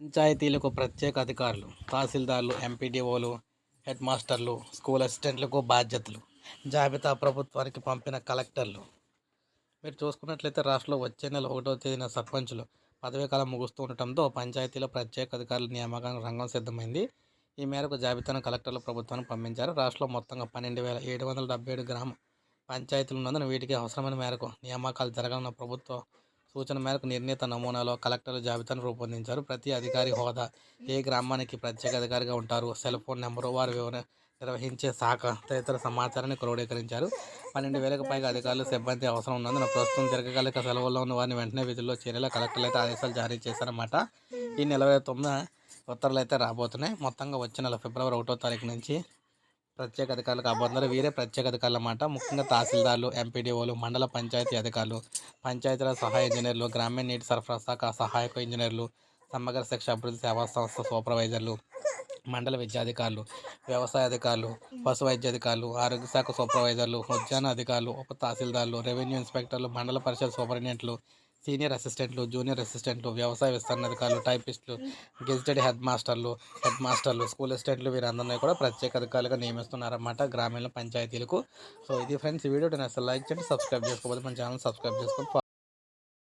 పంచాయతీలకు ప్రత్యేక అధికారులు తహసీల్దార్లు ఎంపీడీఓలు హెడ్ మాస్టర్లు స్కూల్ అసిస్టెంట్లకు బాధ్యతలు. జాబితా ప్రభుత్వానికి పంపిన కలెక్టర్లు. మీరు చూసుకున్నట్లయితే రాష్ట్రంలో వచ్చే నెల ఒకటో తేదీన సర్పంచులు పదవీ కాలం ముగుస్తూ ఉండటంతో పంచాయతీలో ప్రత్యేక అధికారుల నియామకానికి రంగం సిద్ధమైంది. ఈ మేరకు జాబితాను కలెక్టర్లు ప్రభుత్వానికి పంపించారు. రాష్ట్రంలో మొత్తంగా పన్నెండు వేల ఏడు వందల డెబ్బై ఏడు గ్రామ పంచాయతీలు ఉన్నందున వీటికి అవసరమైన మేరకు నియామకాలు జరగాలన్న ప్రభుత్వ సూచన మేరకు నిర్ణీత నమూనాలో కలెక్టర్ల జాబితాను రూపొందించారు. ప్రతి అధికారి హోదా ఏ గ్రామానికి ప్రత్యేక అధికారిగా ఉంటారు? సెల్ ఫోన్ నెంబరు వారి వివరణ నిర్వహించే శాఖ తదితర సమాచారాన్ని క్రోడీకరించారు. పన్నెండు వేలకు పైగా అధికారులు సిబ్బంది అవసరం ఉన్నందున ప్రస్తుతం దీర్ఘకాలిక సెలవుల్లో ఉన్న వారిని వెంటనే విధుల్లో చేరేలా కలెక్టర్లు అయితే ఆదేశాలు జారీ చేశారన్నమాట. ఈ నెల ఇరవై తొమ్మిది ఉత్తర్వులు అయితే రాబోతున్నాయి. మొత్తంగా వచ్చే నెల ఫిబ్రవరి ఒకటో తారీఖు నుంచి ప్రత్యేక అధికారులు కాబోతున్నారు. వీరే ప్రత్యేక అధికారులు అన్నమాట ముఖ్యంగా తహసీల్దార్లు ఎంపీడీఓలు మండల పంచాయతీ అధికారులు పంచాయతీరాజ్ సహాయ ఇంజనీర్లు గ్రామీణ నీటి సరఫరా శాఖ సహాయక ఇంజనీర్లు సమగ్ర శిక్ష అభివృద్ధి సేవా సంస్థ సూపర్వైజర్లు మండల విద్యాధికారులు వ్యవసాయ అధికారులు పశు వైద్య అధికారులు ఆరోగ్య శాఖ సూపర్వైజర్లు ఉద్యాన అధికారులు ఉప తహసీల్దార్లు రెవెన్యూ ఇన్స్పెక్టర్లు మండల పరిషత్ సూపరింటెండెంట్లు సీనియర్ అసిస్టెంట్లు జూనియర్ అసిస్టెంట్లు వ్యవసాయ విస్తరణ అధికారులు టైపిస్టులు గెజిటెడ్ హెడ్ మాస్టర్లు హెడ్ మాస్టర్లు స్కూల్ అసిస్టెంట్లు వీరందరినీ కూడా ప్రత్యేక అధికారులుగా నియమిస్తున్నారన్నమాట గ్రామీణ పంచాయతీలకు. సో ఇది ఫ్రెండ్స్ ఈ వీడియో నేను అసలు లైక్ చేయండి సబ్స్క్రైబ్ చేసుకోవాలి మన ఛానల్ సబ్స్క్రైబ్ చేసుకొని